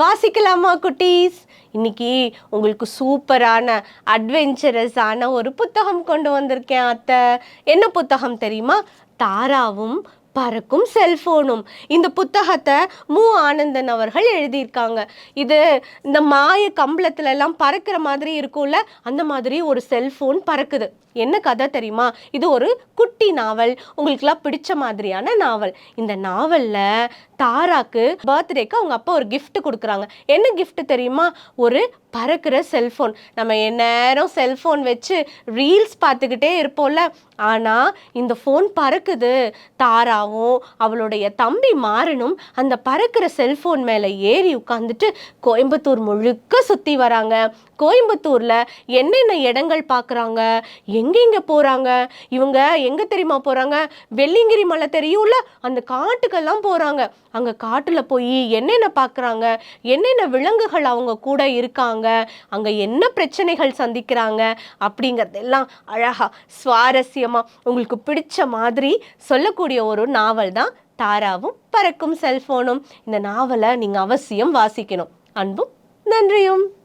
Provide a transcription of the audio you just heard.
வாசிக்கலாமா குட்டீஸ்? இன்னைக்கு உங்களுக்கு சூப்பரான அட்வென்ச்சரஸான ஒரு புத்தகம் கொண்டு வந்திருக்கேன் அத்தை. என்ன புத்தகம் தெரியுமா? தாராவும் பறக்கும் செல்ஃபோனும் இந்த புத்தகத்தை மு. ஆனந்தன் அவர்கள் எழுதியிருக்காங்க. இது இந்த மாய கம்பளத்துல எல்லாம் பறக்கிற மாதிரி இருக்கும்ல அந்த மாதிரி ஒரு செல்ஃபோன் பறக்குது. என்ன கதை தெரியுமா? இது ஒரு குட்டி நாவல். உங்களுக்குலாம் பிடிச்ச மாதிரியான நாவல். இந்த நாவலில் தாராக்கு பர்த்டேக்கு அவங்க அப்பா ஒரு கிஃப்ட் கொடுக்குறாங்க. என்ன கிஃப்ட் தெரியுமா? ஒரு பறக்கிற செல்ஃபோன் நம்ம எந்நேரம் செல்ஃபோன் வச்சு ரீல்ஸ் பார்த்துக்கிட்டே இருப்போம்ல. ஆனால் இந்த ஃபோன் பறக்குது. தாராவும் அவளுடைய தம்பி மாறனும் அந்த பறக்கிற செல்ஃபோன் மேலே ஏறி உட்காந்துட்டு கோயம்புத்தூர் முழுக்க சுற்றி வராங்க. கோயம்புத்தூரில் என்னென்ன இடங்கள் பார்க்குறாங்க? எங்கெங்கே போகிறாங்க இவங்க எங்கே தெரியுமா போகிறாங்க வெள்ளிங்கிரி மலை தெரியும்ல? அந்த காட்டுக்கெல்லாம் போகிறாங்க அங்கே காட்டில் போய் என்னென்ன பார்க்குறாங்க? என்னென்ன விலங்குகள் அவங்க கூட இருக்காங்க? அங்கே என்ன பிரச்சனைகள் சந்திக்கிறாங்க அப்படிங்கிறதெல்லாம் அழகா சுவாரஸ்யமாக உங்களுக்கு பிடிச்ச மாதிரி சொல்லக்கூடிய ஒரு நாவல் தான் தாராவும் பறக்கும் செல்போனும் இந்த நாவலை நீங்கள் அவசியம் வாசிக்கணும். அன்பும் நன்றியும்.